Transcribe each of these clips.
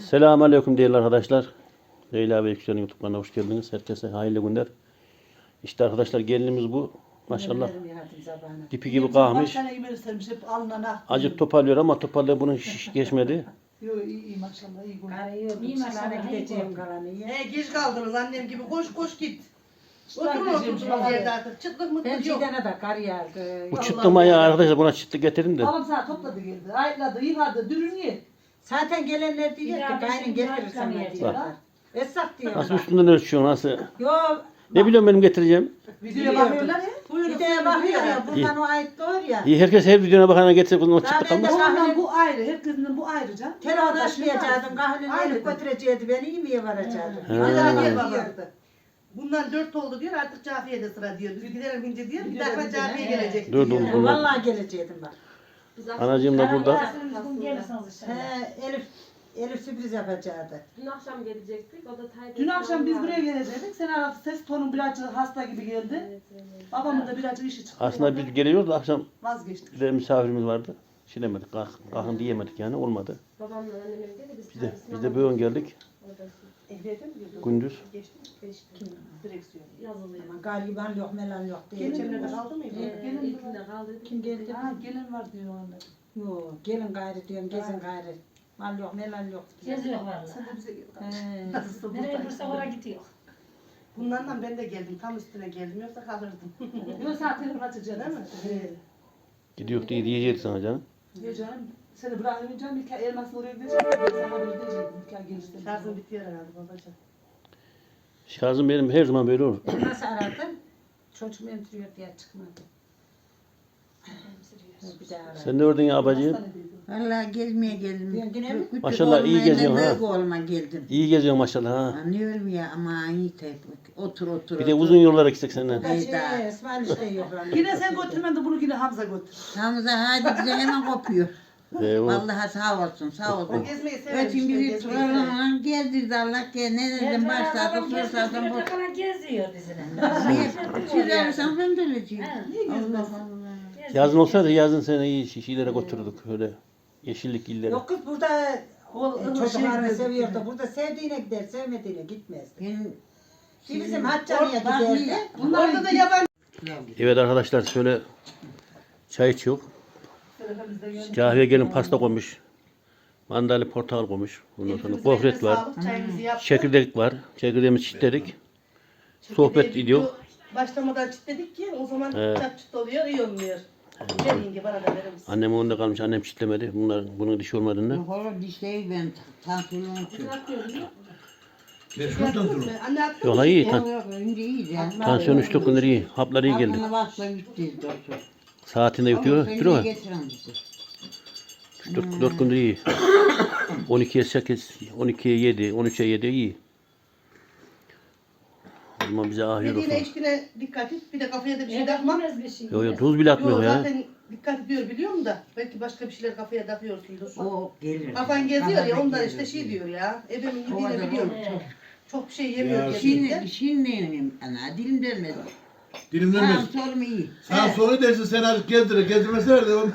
Selamun Aleyküm değerli arkadaşlar. Leyla ve Yüksel'in YouTube kanalına hoş geldiniz. Herkese hayırlı günler. İşte arkadaşlar gelinimiz bu. Maşallah. Dipi gibi kalmış. Acık toparlıyor ama toparlıyor bunun şiş geçmedi. Yo iyi, iyi maşallah iyi. Arıyor, İyi maşallah, gideceğim kalanı. He geç kaldınız annem gibi koş koş git. Oturun evet. yerde artık. Çıtlık Ben mıtlık yok. çiğdene de kar yağdı. Bu çıttı ya arkadaşlar buna çıttı getirin de. Babam sana topladı geldi. Ayıkladı, yıkadı, dürüm ye. Zaten gelenler diyor ki getirirsen başlamayacak. ne diyorlar. Esnaf diyorlar. Nasıl üstünden ölçüyor nasıl? Yo Ne biliyorum benim getireceğim. Videoya bakıyorlar ya. bir de bakıyor ya buradan o ait doğru ya. İyi herkes her videona bakana getirip bunu Daha çıttı ben de- kalmaz. Ondan bu ayrı. Herkesin bu ayrıca. Telefon açmayacaktım. Kahvenin Ayrı. elip götürecekti beni yemeğe varacaktım. Ha. Güzel gel. Bundan dört oldu diyor artık Cafiye de sıra diyor. Biz gidelim ince diyor. Bir dakika. Cafiye gelecek Dur, diyor. dur. Vallahi gelecektim bak. Anacığım da burada. Bugün. He, Elif Elif sürpriz yapacaktı. Dün akşam gelecektik. O da Tayyip Dün akşam biz buraya gelecektik. Sen aradı ses tonun birazcık hasta gibi geldi. Babamın da birazcık işi çıktı. Aslında biz geliyoruz da akşam Vazgeçtik. bir de misafirimiz vardı. Şilemedik. Kalk, kalkın diyemedik yani olmadı. Babamla annem evde biz Biz de, biz de böyle geldik. Orada Ehliyete mi girdin? Gündüz. Direksiyon. Yazılıyor. Ama galiban yok melan yok Gelin nerede kaldı mıydı? Ee, Gelin mi? ilkinde kaldıydık. Kim geldi? Ha gelin var diyor onlar. Yok gelin gayrı diyorum gezin gayrı. Mal yok melan yok. Geziyor valla. Sen de bize gel. He. Nasılsın? Nereye bulursa oraya gidiyor. Bunlardan ben de geldim. Tam üstüne geldim. Yoksa kalırdım. Yok sen telefon açacaksın değil mi? Gidiyor diye diyecektik sana canım. Ya canım seni bırakmayacağım. İlk ay elmasını oraya gideceğim. Ben sana bir diyecektim. İlk ay gelirsen. Şarjım bitiyor herhalde babacığım. Şarjım benim her zaman böyle olur. E, Nasıl aradın? Çocuğum emziriyor diye çıkmadı. Bir daha aradım. Sen ne ördün ya abacığım? Vallahi gezmeye geldim. Ben yine mi? Küçük Maşallah iyi geziyorsun ha. Büyük olma geldim. İyi geziyorsun maşallah ha. Anlıyorum ya ama iyi tabii. Otur otur. Bir de uzun yollara gitsek senden. Kaç Hayda. şey. Yine sen götürmedin bunu yine Hamza götür. Hamza hadi bize hemen kopuyor. Ee, Vallahi sağ olsun sağ O olsun. gezmeyi severim Ötün işte. bizi Gezmeyi severim. gezdirdi Allah ki nereden başladı fırsatın bu. kadar geziyor dizine. Siz olursan ben de öleceğim. Niye yazın olsaydı yazın seni iyi şi- şeylere götürürdük öyle. Yeşillik illere. Yok kız burada O, e, çocuklarını seviyor da burada sevdiğine gider sevmediğine gitmez. Ben Bir bizim Haccani'ye Bak giderdi. Orada da yabancı. Evet arkadaşlar şöyle çay içiyor. Kahveye gelin pasta koymuş. Mandalina portakal koymuş. Ondan sonra gofret var. Çekirdek var. Çekirdeğimizi çitledik. Sohbet ediyor. Başlamadan çitledik ki o zaman Evet. çat çıt oluyor, iyi olmuyor. Ver yenge bana da verir misin? Annem onda kalmış. Annem çitlemedi. Bunlar bunun dişi olmadığında. Oğlum dişleri ben tansiyonum. Anne attı Yok mı? iyi. Yok Tan yok tansiyon 3 gündür iyi. Haplar iyi geldi. Aklına baksa gitti doktor. Saatinde yutuyor. Kilo bizi. 4, 4 gündür iyi. 12'ye 8, 12'ye 7, 13'e 7 iyi. O zaman bize ahiyet Dediğine olsun. içkine dikkat et. Bir de kafaya da bir şey Evet, takma. bir şey. Yok yok tuz bile Yok atmıyor ya. zaten dikkat ediyor biliyorum da. Belki başka bir şeyler kafaya takıyorsundur. O gelir. Kafan geziyor ya Kafa ondan gelir. işte şey diyor ya. Ebemin O yediğini adam biliyorum. Evet. Çok bir şey yemiyor Şimdi, gerçekten. şimdi neyim ana dilim dönmedi. Dilimden Sağım mi? solum iyi. Sağ solu dersin sen artık gezdirir. Gezdirmeseler de oğlum.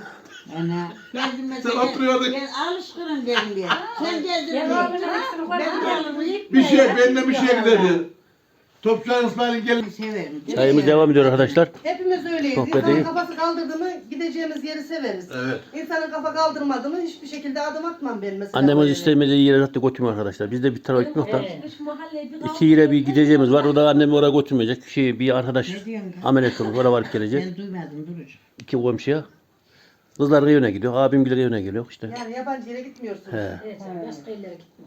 Ana gezdirmese Sen oturuyordun. Ben alışkırım dedim ya. Sen hepsini Ben alırım ilk Bir şey benimle bir şey giderdi. Topçuların İsmail'in gelin. severim. Çayımız devam ediyor arkadaşlar. Hepimiz öyleyiz. Sohbet İnsanın edeyim. kafası kaldırdı mı gideceğimiz yeri severiz. Evet. İnsanın kafa kaldırmadı mı hiçbir şekilde adım atmam ben mesela. Annemiz istemediği yere zaten götürmüyor arkadaşlar. Biz de bir tarafa gitmiyor da. İki yere bir gideceğimiz var. O da annemi oraya götürmeyecek. Şey, bir arkadaş Ne diyorsun? ameliyat olur. Oraya varıp gelecek. Ben duymadım durucu. İki komşuya. Kızlar yöne gidiyor. Abim gidiyor yöne geliyor işte. Yani yabancı yere gitmiyorsun. He. Evet, başka yerlere gitme.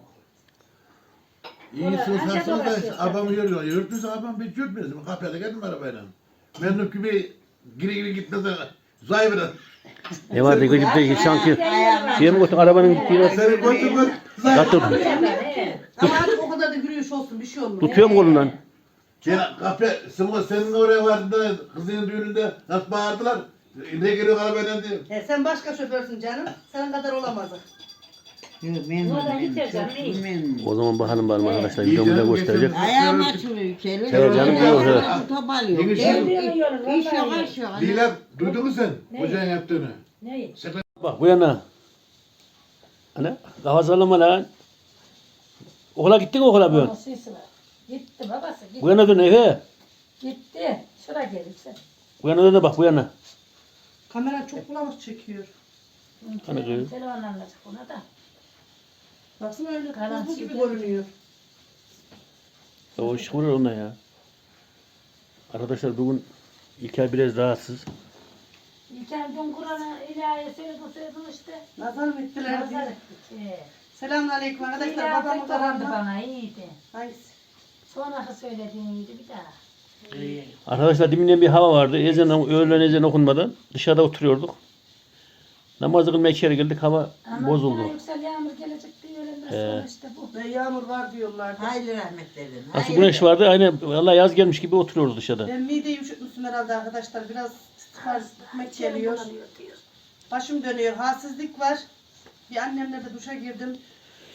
İyisiniz Ancak hastalık dolaşıyor. da abamı yürüyor. Yürütmüşse abam bir yürütmüyorsun. Kapıya da geldim arabayla. Memnun gibi giri giri gitmese zayıfıra. Ne vardı gidip de sanki şeye mi götür arabanın gittiği yer Seni götürmez. Gatır. Evet. Ama artık o kadar da yürüyüş olsun bir şey olmuyor. Tutuyor mu kolundan? Gel kapıya, Sıma senin oraya vardığında kızının düğününde nasıl bağırdılar. Ne geliyor arabayla diye. He, sen başka şoförsün canım. Senin kadar olamaz. Yok memnun. Oradan memnun, gider canım, çok iyi. memnun. O zaman bakalım bakalım arkadaşlar. Videomu da gösterecek. Ayağım açılıyor yükseliyor. Evet canım, biliyorum, evet. Topalıyor. Yeni şey- İş yok iş yok. Diler duydun mu sen? Ne? Hocanın yaptığını. Ne? Bak bu yana. Ana kafa sallama lan. Okula gittin mi okula bugün? sesi var. Gitti babası gitti. Bu yana dön Efe. Gitti. Şura gelirse. Bu yana dön de bak bu yana. Kamera çok bulanık çekiyor. Hani kız? Telefon anlayacak ona da. Baksana öyle Karan buzlu gibi çiğdem. görünüyor. Ya o ışık vurur ona ya. Arkadaşlar bugün İlker biraz rahatsız. İlker dün Kur'an'ı ilahiye söyledin söyledin işte. Nazar mı ettiler Nazar diye. ettik. He. Selamünaleyküm arkadaşlar. İlahi Babamı tek da dolandı bana iyiydi. Hangisi? Sonraki söylediğin iyiydi bir daha. Arkadaşlar deminden bir hava vardı. Ezan, öğlen ezan okunmadan dışarıda oturuyorduk. Namazı kılmaya içeri girdik. Hava Ama bozuldu. daha yüksel yağmur gelecek diye öyle sonra işte bu. Ve yağmur var diyorlardı. Hayırlı rahmet. Nasıl hayırlı. güneş vardı? Aynı vallahi yaz gelmiş gibi oturuyoruz dışarıda. Ben mideyi üşütmüşüm herhalde arkadaşlar. Biraz etmek geliyor. Başım dönüyor. Halsizlik var. Bir annemle de duşa girdim.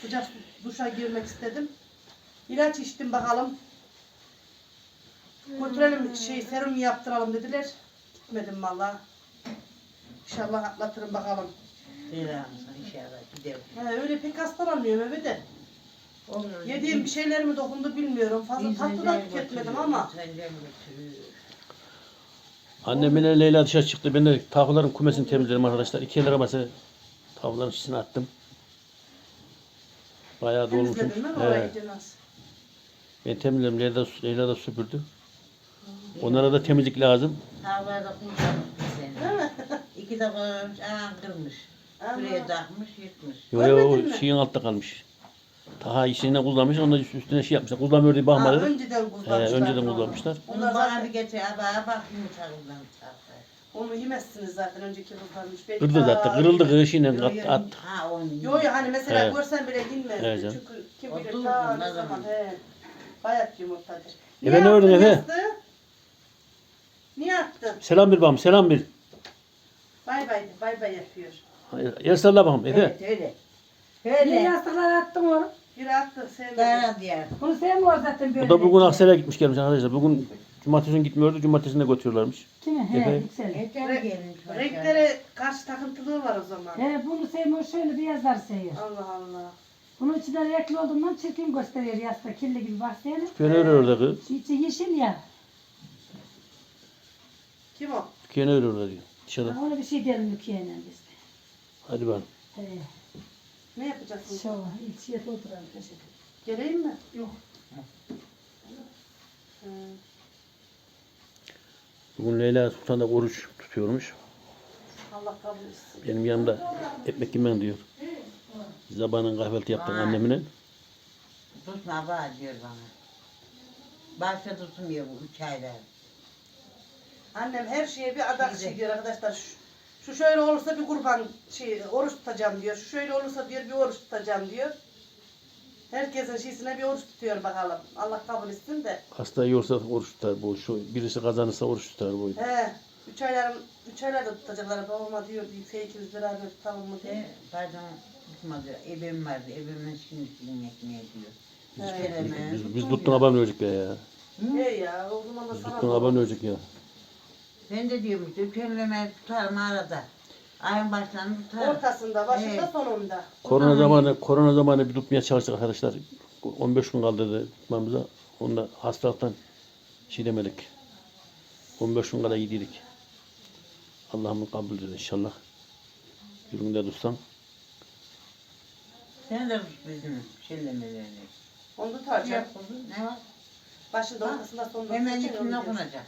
Sıcak duşa girmek istedim. İlaç içtim bakalım. Götürelim şey serum yaptıralım dediler. Gitmedim valla. İnşallah atlatırım bakalım. Selamsın inşallah gidelim. He, öyle pek hastalanmıyorum eve de. Olur. Yediğim bir şeyler mi dokundu bilmiyorum. Fazla tatlı da tüketmedim ama. Annem ile Leyla dışarı çıktı. Ben de tavukların kumesini temizledim arkadaşlar. İki el arabası tavukların içine attım. Bayağı dolmuşum. Temizledin mi? Ben temizledim. Leyla, Leyla da süpürdü. Onlara da temizlik lazım. Tavlarda kurtarmış seni. İki de koymuş, ağam kırmış. Buraya takmış, yırtmış. Yo, yo, Görmedin o mi? şeyin altta kalmış. Taha işine kullanmış. Ondan üstüne şey yapmışlar. Kullanmıyor diye Ha, bakmadı. önceden He, kullanmışlar. önceden onu. kullanmışlar. Onu Onlar bana zaten bir getir, abağa bak yumurtalıktan çarptı. onu yemezsiniz zaten önceki kullanmış. Belki Kırdı zaten. Kırıldı kırışıyla Yo, at, yo, at. Ha onu. Yo yo hani mesela Evet. görsen bile inmez. Evet canım. Çünkü kim bilir durgun, ta ne ne zaman. zaman? He. Bayat yumurtadır. Efe ne ördün attın Efe? yastığı? Niye attın? Selam bir babam selam bir. Bay bay bay bay yapıyor. El salla bakalım Efe. Evet öyle. Ne Öyle. yastıklar attın oğlum? Biri attı sevmedi. Dara diye. Bunu sevmiyor zaten böyle. Bu da bugün bekliyor. Aksaray'a gitmiş gelmiş arkadaşlar. Bugün cumartesi günü gitmiyordu. Cumartesinde götürüyorlarmış. Kimi? Efe. He yüksel. Yeter gelmiş. başa. Renklere karşı takıntılığı var o zaman. He bunu sevmiyor şöyle beyazlar seviyor. Allah Allah. Bunun içi de renkli olduğundan çirkin gösteriyor yastık kirli gibi baksana. Tükene örüyor orada kız. Şu içi yeşil ya. Kim o? Tükene örüyor orada diyor. Dışarıda. Ona bir şey diyelim Lükiye'yle biz de. Hadi bakalım. He. Ne yapacaksın? Şu ilçeye oturalım köşede. Geleyim mi? Yok. Hı. Bugün Leyla Sultan da oruç tutuyormuş. Allah kabul etsin. Benim yanımda ekmek yemen diyor. Zabanın kahvaltı yaptım Vay. annemine. Tutma bana diyor bana. Başta tutmuyor bu üç aylar. Annem her şeye bir adak şey diyor arkadaşlar. Şu, şu şöyle olursa bir kurban şey oruç tutacağım diyor. Şu şöyle olursa diyor bir oruç tutacağım diyor. Herkesin şeysine bir oruç tutuyor bakalım. Allah kabul etsin de. Hasta yiyorsa oruç tutar bu. Şu birisi kazanırsa oruç tutar bu. He. Üç aylarım, üç aylarda tutacaklar. Babama diyor diye ikimiz beraber tutalım mı diye. Pardon tutmadı. Ebem vardı. Ebemin şimdi yemek ne diyor. Biz, biz, biz tutmuyor. tuttun abone olacak ya. ya. He ya o zaman da Biz sana tuttun abone olacak ya. Ben de diyorum işte üçlemeye tutarım arada. Ayın başlarını tutarım. Ortasında, başında, Evet. sonunda. Korona zamanı korona zamanı bir tutmaya çalıştık arkadaşlar. 15 gün kaldı dedi tutmamıza. Onda hastalıktan şey demedik. 15 gün kadar yediydik. Allah'ımın kabul eder inşallah. Bir gün de tutsam. Sen de tut bizim şellemelerini. Onu kuzum, Ne var? Başında, ortasında, sonunda. Hemen tutacak, içinde onu okunacak.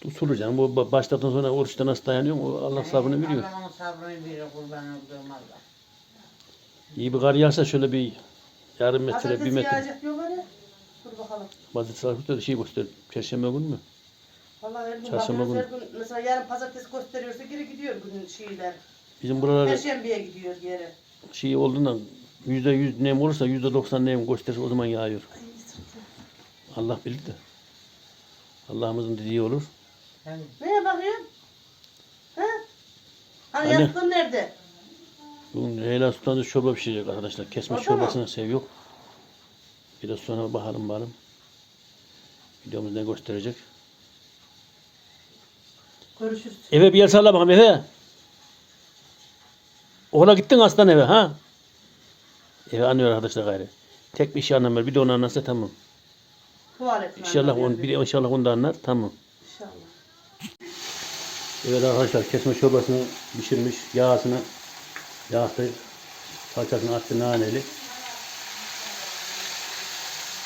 Tutulur canım. Bu ba- başladıktan sonra oruçta nasıl dayanıyor o Allah sabrını biliyor. Allah onun sabrını bilir kurban olduğum Allah. İyi bir kar yağsa şöyle bir yarım metre, bir Pazartesi metre. yağacak diyorlar ya. Dur bakalım. Bazı tarafta şey göster. Perşembe günü mü? Vallahi her gün Çarşamba bakıyoruz, her gün mesela yarın pazartesi gösteriyorsa geri gidiyor günün şeyler. Bizim buralarda Perşembeye gidiyor geri. şey olduğundan yüzde yüz nem olursa yüzde doksan nem gösterir o zaman yağıyor. Allah bilir de. Allah'ımızın dediği olur. Tabii. Neye bakıyorsun? He? Hani Anne. yastığın nerede? Bugün Leyla Sultan da çorba pişirecek arkadaşlar. Kesme Orada çorbasını seviyor. Biraz sonra bakalım bakalım. Videomuz ne gösterecek. Görüşürüz. Eve bir yer salla bakalım eve. Okula gittin aslan eve ha? Eve anlıyor arkadaşlar gayrı. Tek bir şey anlamıyor. Bir de onu anlarsa tamam. Tuvalet. İnşallah onu, bir inşallah onu da anlar. Tamam. Evet arkadaşlar kesme çorbasını pişirmiş. Yağsını yaktı. Salçasını attı naneli.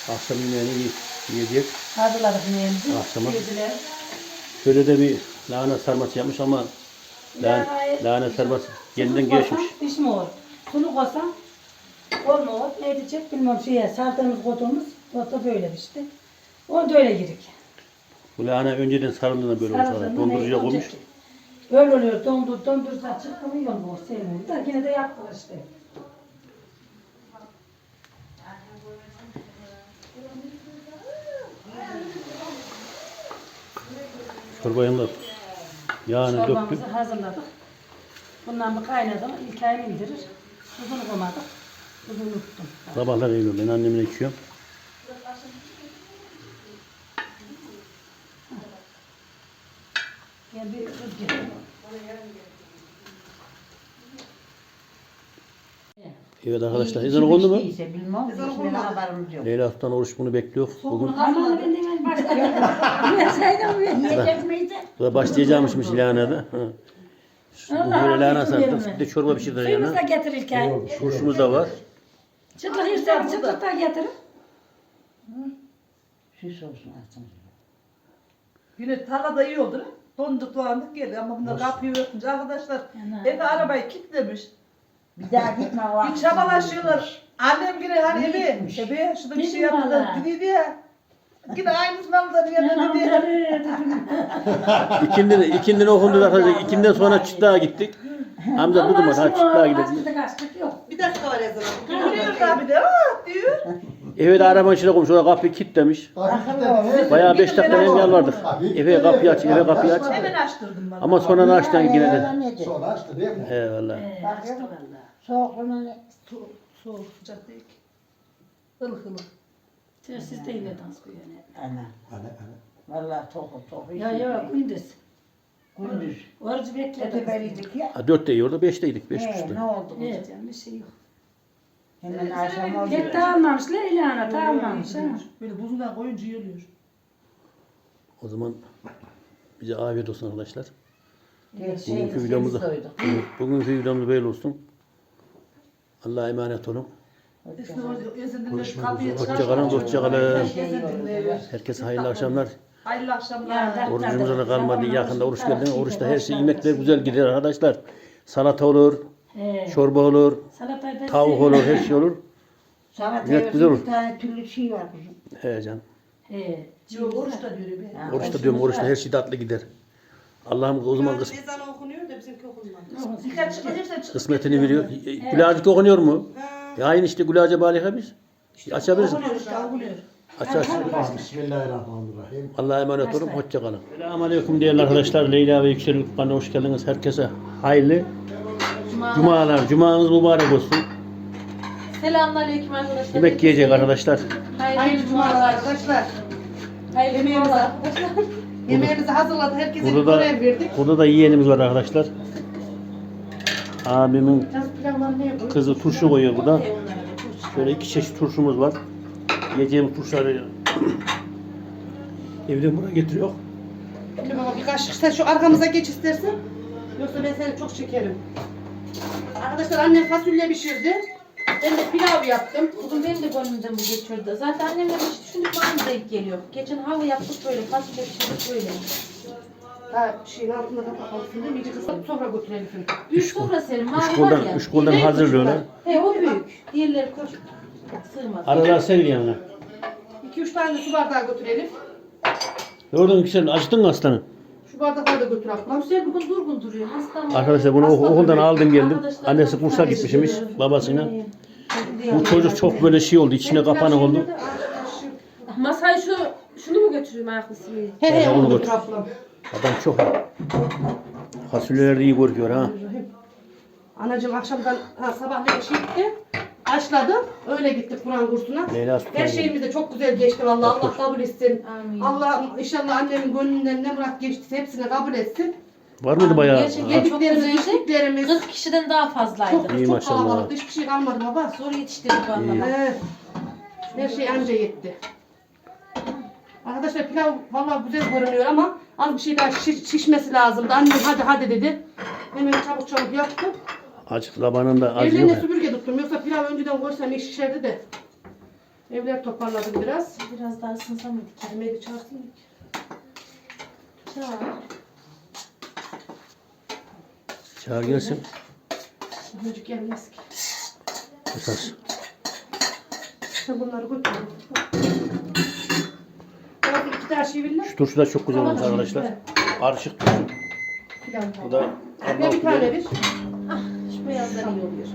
Akşam yemeğini yi- yiyecek. Hazırladık yemeğimizi. Akşama. Yediler. Şöyle de bir lahana sarması yapmış ama lahana, lahana sarması yeniden geçmiş. Piş mi olur? Sulu koysam olmuyor. Ne diyecek bilmem şeye sardığımız kodumuz o da böyle işte. O da öyle girik. Bu lahana önceden sarıldığında böyle. Sarıldığında Dondurucuya koymuş. Böyle oluyor. Dondur, dondursa çıkamıyor mu o sevmiyor. Da yine de yaptılar işte. Çorba yanında yağını döktü. Çorbamızı hazırladık. Bundan bir kaynadı mı ilk ayını indirir. Tuzunu koymadık. Tuzunu unuttum. Sabahlar yiyorum. Ben annemle içiyorum. Yani bir getirdim. Evet arkadaşlar ezan okundu mu? İyiyse bilmem. Hiçbir haberimiz yok. Leyla Sultan oruç bunu bekliyor. Bugün Aman ben de ben başlayayım. Yeseydim. Yiyecek miydi? da başlayacakmışmış. Ha. Allah Böyle lahana olsun Bir de çorba da yanına. getir ilk ay. Turşumuz da var. Çıtlık yersen çıtlık da getirin. Süs olsun aslında. Yine tarlada iyi oldu. Donduk dolandık geldi ama bunlar kapıyı örtünce arkadaşlar Ana. eve arabayı kilitlemiş. Bir daha gitme o Bir çabalaşıyorlar. Annem yine hani Ne eve, gitmiş? eve şurada bir Ne şey diyor yaptılar. valla? Gidiydi ya. Yine aynısını aldılar Ben yanına dedi. İkindini, ikindini okundu arkadaşlar. İkinden sonra çıtlığa gittik. Hamza tutmadı. Ha çıtlığa gidelim. Bir dakika var ezan. Duruyor tabi de aa diyor. Eve de arabanın içine koymuş. Orada kapıyı kilitlemiş. Bayağı beş dakika hem yalvardık. Eve kapıyı aç, eve kapıyı aç. Hemen açtırdım bana. Ama sonra açtan yine de. Sonra açtı değil mi? Eyvallah. Açtı valla. Soğukluğuna ne? Soğuk, sıcak değil ki. Ilık ılık. Siz de yine dans koyuyorsunuz. Ana. Hani hani. Vallahi tohu tohu. Ya ya gündüz. Gündüz. Orucu bekledik. Dörtte yiyordu, beşteydik. Beş buçukta. ne oldu? canım bir şey yok. Hemen akşam oldu. Hep dağılmamışlar ilana dağılmamış ha. Böyle buzundan koyunca yiyoluyor. O zaman bize afiyet olsun arkadaşlar. Geç Bugünkü şeyimiz videomuz da bugünkü videomuz böyle olsun. Allah'a emanet olun. Hoşça kalın, hoşça kalın. Herkese hayırlı akşamlar. Hayırlı akşamlar. Orucumuza da kalmadı. Yakında oruç geldi. Oruçta her şey yemekler güzel gider arkadaşlar. Salata olur, He. çorba olur, Salatayı da tavuk seviyorum. olur, her şey olur. Evet, güzel olur. bir tane türlü şey var kızım. He canım. He. Yok oruç da diyor be. Ha, Oruçta diyorum, oruçta her şey tatlı gider. Allah'ım o zaman kıs Ezan okunuyor da bizimki okunmadı. Dikkat çıkacaksa çık. kısmetini veriyor. Gülacık okunuyor mu? Ya aynı işte Gülacı Balika biz. Açabiliriz. Okunuyor işte okunuyor. Aç aç. Bismillahirrahmanirrahim. Allah'a emanet olun. Hoşça kalın. Selamun Aleyküm değerli arkadaşlar. Leyla ve Yüksel Kanalına hoş geldiniz. Herkese hayırlı cumalar. Cumanız mübarek olsun. Selamünaleyküm arkadaşlar. Yemek yiyecek arkadaşlar. Hayırlı cumalar arkadaşlar. Hayırlı Yemeğimizi, cumalar arkadaşlar. yemeğimizi hazırladık. Herkese bir Burada da, görev verdik. burada da yeğenimiz var arkadaşlar. Abimin kızı turşu koyuyor burada. Şöyle iki çeşit turşumuz var. Yiyeceğimiz turşuları evden buraya getiriyor. Şimdi baba bir kaşık sen şu arkamıza geç istersen. Yoksa ben seni çok çekerim. Arkadaşlar annem fasulye pişirdi. Ben de pilav yaptım. Bugün benim de gönlümden bu geçiyordu. Zaten annemle bir düşündük bana da denk geliyor. Geçen hava yaptık böyle, fasulye pişirdik böyle. Ha şeyin altında kapak olsun değil mi? İyice kısıp sofra götürelim. Büyük sofra serin, mavi Üç var koldan, ya. üç koldan Diğerleri hazırlıyorlar. küçükler. He o büyük. Diğerleri küçük. Sığmaz. Aralar senin yanına. 2-3 tane de su bardağı götürelim. Oradan yüksel. Acıktın mı aslanım? Şu bardakları da götür ablam. Yüksel bugün durgun duruyor. Hasta mı? Arkadaşlar bunu Aslan okuldan bebek. aldım geldim. Arkadaşlar, Annesi kursa hastane gitmişmiş babasıyla. He. Bu çocuk çok böyle şey oldu. içine kapanık oldu. Masayı şu, şunu mu götüreyim ayakkabısını? He he He, onu götür ablam. Adam çok. Fasulyeler de iyi görüyor ha. Anacığım akşamdan ha, sabahleyin şey gitti. Açladım. Öyle gittik Kur'an kursuna. Leyla Sultan. Her şeyimiz de çok güzel geçti vallahi. Allah kabul etsin. Amin. Allah inşallah annemin gönlünden ne murat geçtiyse hepsini kabul etsin. Var mıydı bayağı? Gerçekten Ha, çok güzeldi. Eksiklerimiz. 40 kişiden daha fazlaydı. Çok, İyi çok maşallah. kalabalıktı. Hiçbir şey kalmadı baba. Zor yetiştirdik vallahi. He. Her şey anca yetti. Arkadaşlar pilav vallahi güzel görünüyor ama az bir şey daha şiş- şişmesi lazımdı. Annem hadi hadi dedi. Hemen çabuk çabuk yaptım. Açık zamanında az yok. Evlerine ya. süpürge tuttum. Yoksa pilav önceden koysam iyi şişerdi de. Evler toparladım biraz. Biraz daha ısınsa mıydık? Yemeği bir çağırsın. Çağır. Çağır gelsin. Çocuk gelmez ki. Esas. Sen bunları götür. Orada iki tane şey verirler. Şu turşu da çok güzel olmuş arkadaşlar. Karışık turşu. Pilav Bu da Ve bir tane ver. Şu beyazlar iyi oluyor.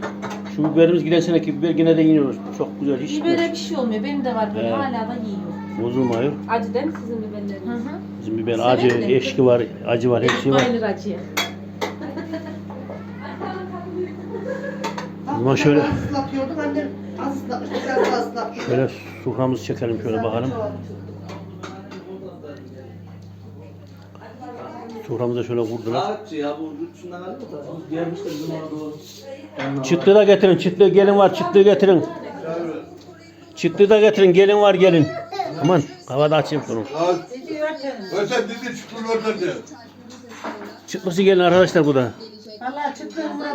Şu biberimiz giden seneki biber yine de yeniyor. Çok güzel hiç Bibere bir şey olmuyor. Benim de var böyle He. hala da yiyor. bozulmuyor. Acı değil mi sizin biberleriniz? Hı hı. Bizim biber Severim acı, de. eşki var, acı var, her şey var. Bayılır acıya. O zaman şöyle Islatıyorduk. Annem az ıslatmış. Biraz daha ıslatmış. şöyle suframızı çekelim şöyle bakalım. Suframızı şöyle vurdular. Ağaççı ya bu şundan alıyor da. Gelmiş de bizim orada doğru. Çıtlığı da getirin, çıtlığı gelin var, çıtlığı getirin. Çıtlığı da getirin, gelin var gelin. Aman havada açayım. Al. Öten dedi çıkın oradan de. Çıtlısı gelin arkadaşlar bu da.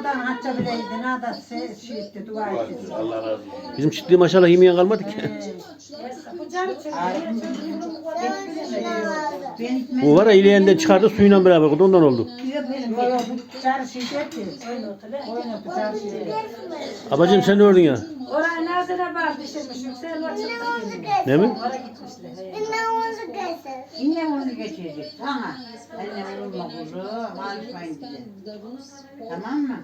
Hatta bile ne da ses şey etti dua etti. Allah razı olsun. Bizim çıtlığı maşallah yemeyen kalmadı ki. Bu var ya ileğinden çıkardı suyuyla beraber o da ondan oldu. Abacım sen ne ördün ya? Oraya Nazire var pişirmişim. Sen o çıktı yine. Ne mi? Yine onu geçecek. Tamam. Anne vurma bunu. Malışmayın bize. Tamam mı?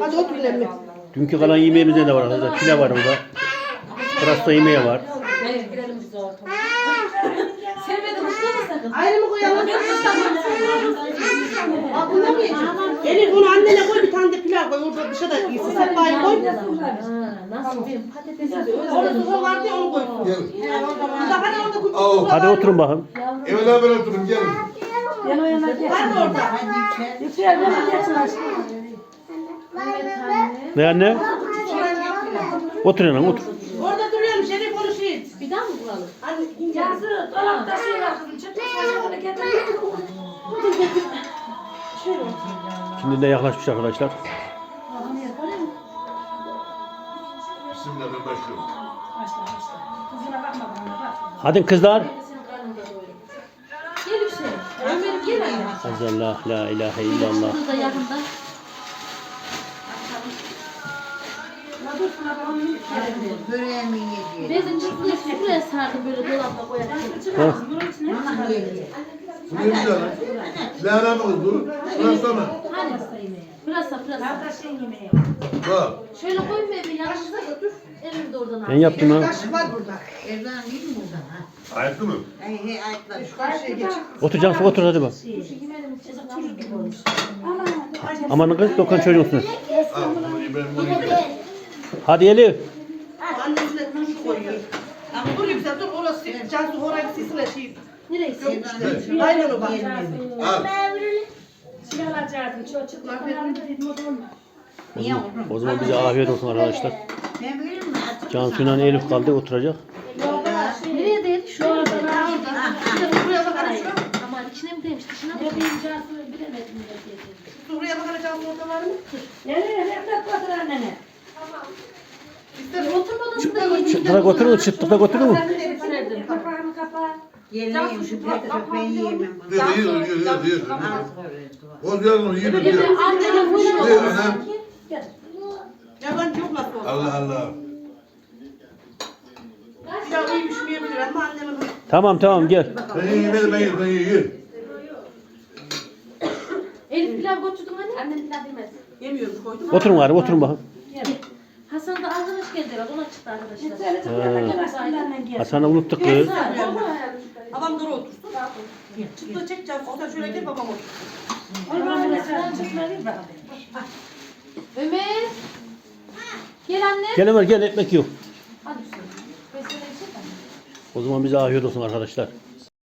Hadi otur ilerle. Dünkü kalan yemeğimizde de var arkadaşlar. Pilav var burada. Pırasta yemeği var. Evet girelim biz de ortama. Sevmedim? Ayrı mı koyalım? Aa, bunda mı yiyeceksin? Elif onu annene koy bir tane de pilav koy. Orada dışarıda yiyorsun. Sehpayı koy. Ha, nasıl benim patatesi Orada sofra vardı ya onu. Gel. Bir de hani orada kutu. Hadi oturun bakalım. Evet beraber oturun gelin. Ben o yana geçtim. var orada? Yüksel ben de geçtim aşkım. Ne anne? Otur yanım otur. Orada duruyorum Şerif onu şey et. Bir daha mı kuralım? Anne ince. Yazı dolapta şey kızım. Çıktı şaşırını getirdim. Şimdi de yaklaşmış arkadaşlar. Bismillah ben başlıyorum. Kızına bakma bana bak. Hadi kızlar. Gel Yüksel. Ömer'im gel anne. Allah la ilahe illallah. Böreğimi yedi. Bezin çıktığı şuraya sardım böyle dolapta koyarak. Ha. Yedi. Bu ne güzel lan? Lahana mı kız bu? Pırasa mı? Hani? Pırasa pırasa. Kardeşin yemeği. Bak. Şöyle koyun bir yanınıza. Elim de oradan al. Ben yaptım ha. Kaşık var burada. Erdoğan değil mi burada? Ha? Ayıktı mı? Ay hey ayıklar. Şu karşıya geç. Otur Cansu otur hadi bak. Aman kız dokan çocuğunsun. Al bunu ben bunu yiyeyim. Hadi Elif. Annesine turşu koyuyor. Ama dur yüksel dur orası Cansu oraya sisine şey. Nereye Yok Aynen o bak. Al. Şey alacaktım. Dedim o da olmaz. Niye oğlum? O zaman bize afiyet olsun arkadaşlar. Ben? Açık Cansu'yla Elif kaldı oturacak. Nereye değdi? Şu orada. Buraya bakalım şu. Aman içine mi değmiş dışına mı? Bileyim Cansu'yu bilemedim. Buraya bakalım Cansu orada var mı? Nereye? Nerede götür annene? İster Oturmadan da yedim. Çıtlığa götürün mü? Çıtlığa götürün. Kapağını kapa. Geleyim şu ben yiyemem. Diyor diyor diyor diyor diyor. Az koyun. Boz yarın huyunu anam. olsa. Allah Allah. Ya iyi düşmeyebilir ama annemin Tamam tamam gel. Ben yemedim ben yedim ben yiyeyim. Elif pilav götürdün anne. Annem pilav yemez. yemiyorum koydum. Oturun gari oturun bakın. Hasan da arkadaş geldi. Ona çıktı arkadaşlar. Annen gel. Hasan'ı unuttuk. Babam dur otursun. Çıktı çek Cansu sen şöyle gel babam otursun. Ömer. Gel anne. Gel Ömer gel ekmek yok. Hadi şey mi? O zaman bize afiyet olsun arkadaşlar.